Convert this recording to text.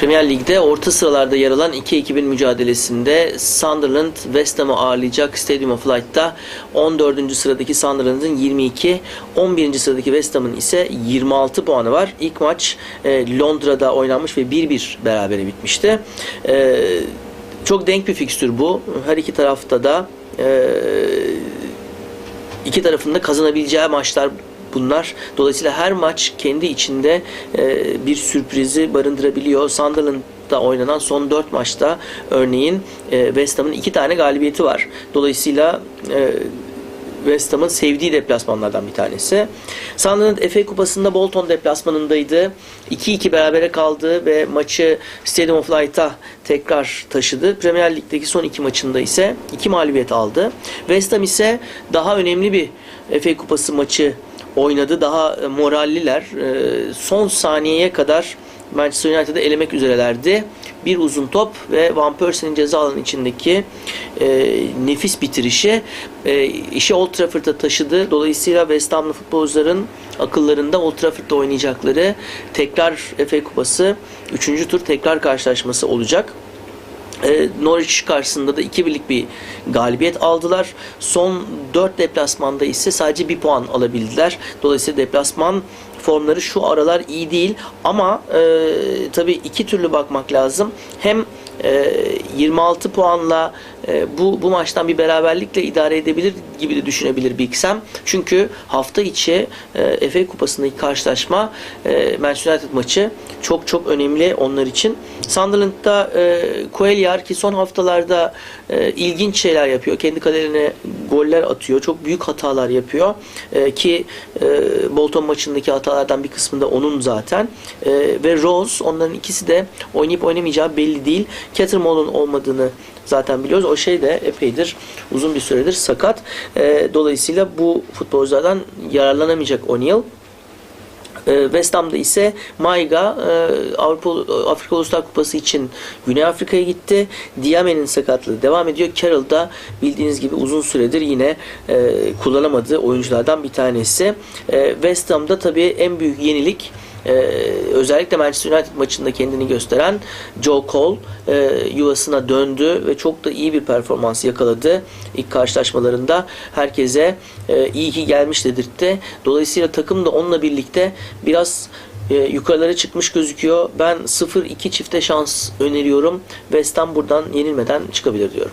Premier Lig'de orta sıralarda yer alan iki ekibin mücadelesinde Sunderland West Ham'ı ağırlayacak Stadium of Light'ta 14. sıradaki Sunderland'ın 22, 11. sıradaki West Ham'ın ise 26 puanı var. İlk maç e, Londra'da oynanmış ve 1-1 berabere bitmişti. E, çok denk bir fikstür bu. Her iki tarafta da e, iki tarafında kazanabileceği maçlar bunlar. Dolayısıyla her maç kendi içinde e, bir sürprizi barındırabiliyor. Sunderland'da oynanan son 4 maçta örneğin e, West Ham'ın 2 tane galibiyeti var. Dolayısıyla e, West Ham'ın sevdiği deplasmanlardan bir tanesi. Sunderland FA Kupası'nda Bolton deplasmanındaydı. 2-2 berabere kaldı ve maçı Stadium of Light'a tekrar taşıdı. Premier Lig'deki son iki maçında ise 2 mağlubiyet aldı. West Ham ise daha önemli bir FA Kupası maçı oynadı. Daha e, moralliler. E, Son saniyeye kadar Manchester United'ı elemek üzerelerdi. Bir uzun top ve Van Persie'nin ceza alanı içindeki e, nefis bitirişi e, işi Old Trafford'a taşıdı. Dolayısıyla West Ham'lı futbolcuların akıllarında Old Trafford'da oynayacakları tekrar FA Kupası 3. tur tekrar karşılaşması olacak. E, Norwich karşısında da 2 birlik bir galibiyet aldılar. Son 4 deplasmanda ise sadece 1 puan alabildiler. Dolayısıyla deplasman formları şu aralar iyi değil ama e, tabii iki türlü bakmak lazım. Hem 26 puanla e, bu bu maçtan bir beraberlikle idare edebilir gibi de düşünebilir Big Sam. Çünkü hafta içi e, FA Kupası'ndaki karşılaşma e, Manchester United maçı çok çok önemli onlar için. Sunderland'da Coeliar ki son haftalarda ilginç şeyler yapıyor. Kendi kaderine goller atıyor. Çok büyük hatalar yapıyor. Ki Bolton maçındaki hatalardan bir kısmında onun zaten. Ve Rose onların ikisi de oynayıp oynamayacağı belli değil. Catermoll'un olmadığını zaten biliyoruz. O şey de epeydir uzun bir süredir sakat. E, dolayısıyla bu futbolculardan yararlanamayacak O'Neill. E, West Ham'da ise Maiga e, Avrupa Afrika Uluslar Kupası için Güney Afrika'ya gitti. Diame'nin sakatlığı devam ediyor. Carroll da bildiğiniz gibi uzun süredir yine e, kullanamadığı oyunculardan bir tanesi. E, West Ham'da tabii en büyük yenilik ee, özellikle Manchester United maçında kendini gösteren Joe Cole e, yuvasına döndü ve çok da iyi bir performans yakaladı ilk karşılaşmalarında. Herkese e, iyi ki gelmiş dedirtti. Dolayısıyla takım da onunla birlikte biraz e, yukarılara çıkmış gözüküyor. Ben 0-2 çifte şans öneriyorum. West Ham buradan yenilmeden çıkabilir diyorum.